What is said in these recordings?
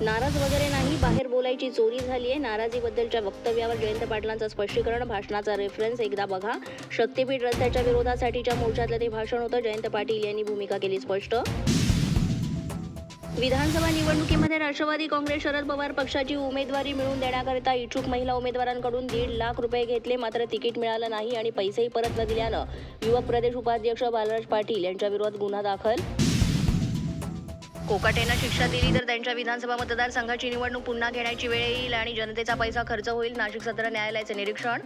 नाराज वगैरे नाही बाहेर बोलायची चोरी झाली आहे नाराजीबद्दलच्या वक्तव्यावर जयंत पाटलांचं स्पष्टीकरण भाषणाचा रेफरन्स एकदा बघा. शक्तीपीठ रस्त्याच्या विरोधासाठीच्या मोर्चातलं ते भाषण होतं. जयंत पाटील यांनी भूमिका केली स्पष्ट. विधानसभा निवडणुकीमध्ये राष्ट्रवादी काँग्रेस शरद पवार पक्षाची उमेदवारी मिळवून देण्याकरिता इच्छुक महिला उमेदवारांकडून दीड लाख रुपये घेतले. मात्र तिकीट मिळालं नाही आणि पैसेही परत न दिल्यानं युवक प्रदेश उपाध्यक्ष बालराज पाटील यांच्या विरोधात गुन्हा दाखल कोकाटेनं शिक्षा दिली तर त्यांच्या विधानसभा मतदारसंघाची निवडणूक पुन्हा घेण्याची वेळ येईल आणि जनतेचा पैसा खर्च होईल. नाशिक सत्र न्यायालयाचे निरीक्षण.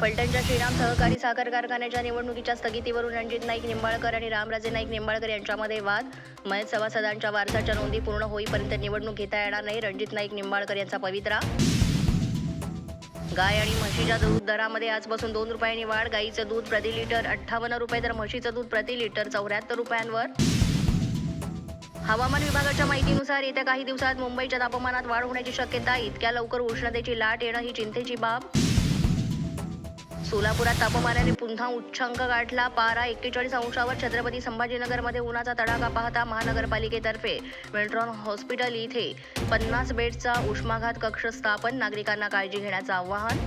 फलटणच्या श्रीराम सहकारी साखर कारखान्याच्या निवडणुकीच्या स्थगितीवरून रणजित नाईक निंबाळकर आणि रामराजे नाईक निंबाळकर यांच्यामध्ये वाद. मयत सभासदांच्या वारसाच्या नोंदी पूर्ण होईपर्यंत निवडणूक घेता येणार नाही. रणजित नाईक निंबाळकर यांचा पवित्रा. गाय आणि म्हशीच्या दूध दरामध्ये आजपासून दोन रुपयांनी वाढ. गाईचं दूध प्रति लिटर अठ्ठावन्न रुपये तर म्हशीचं दूध प्रति लिटर चौऱ्याहत्तर रुपयांवर. हवामान विभागाच्या माहितीनुसार येत्या काही दिवसात मुंबईच्या तापमानात वाढ होण्याची शक्यता इतक्या लवकर उष्णतेची लाट येणं ही चिंतेची बाब. सोलापुरात तापमानाने पुन्हा उच्चांक गाठला पारा एक्केचाळीस अंशावर छत्रपती संभाजीनगरमध्ये उन्हाचा तडाखा पाहता महानगरपालिकेतर्फे वेल्ट्रॉन हॉस्पिटल इथे पन्नास बेडचा उष्माघात कक्ष स्थापन नागरिकांना काळजी घेण्याचं आवाहन.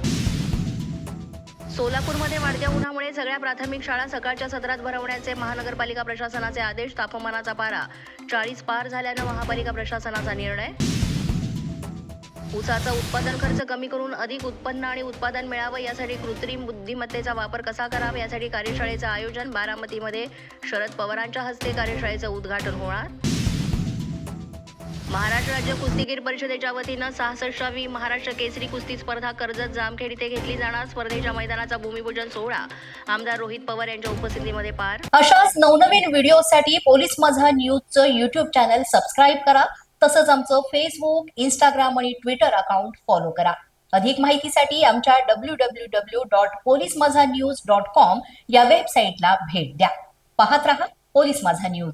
सोलापूरमध्ये वाढत्या उन्हामुळे सगळ्या प्राथमिक शाळा सकाळच्या सत्रात भरवण्याचे महानगरपालिका प्रशासनाचे आदेश तापमानाचा पारा. चाळीस पार झाल्यानं महापालिका प्रशासनाचा निर्णय. ऊसाचा उत्पादन खर्च कमी करून अधिक उत्पन्न आणि उत्पादन मिळावं यासाठी कृत्रिम बुद्धिमत्तेचा वापर कसा करावा यासाठी कार्यशाळेचं आयोजन बारामतीमध्ये. शरद पवारांच्या हस्ते कार्यशाळेचं उद्घाटन होणार. महाराष्ट्र राज्य कुस्तीगीर परिषदेच्या वतीनं सहासष्टावी महाराष्ट्र केसरी कुस्ती स्पर्धा कर्जत जामखेड इथे घेतली जाणार. स्पर्धेच्या मैदानाचा भूमिपूजन सोहळा. आमदार रोहित पवार यांच्या उपस्थितीमध्ये पार. अशाच नवनवीन व्हिडिओसाठी पोलीस माझा न्यूजचं युट्यूब चॅनल सबस्क्राईब करा. तसंच आमचं फेसबुक इंस्टाग्राम आणि ट्विटर अकाउंट फॉलो करा. अधिक माहितीसाठी आमच्या W W W dot police Majha news dot com या वेबसाईटला भेट द्या. पाहत रहा पोलीस माझा न्यूज.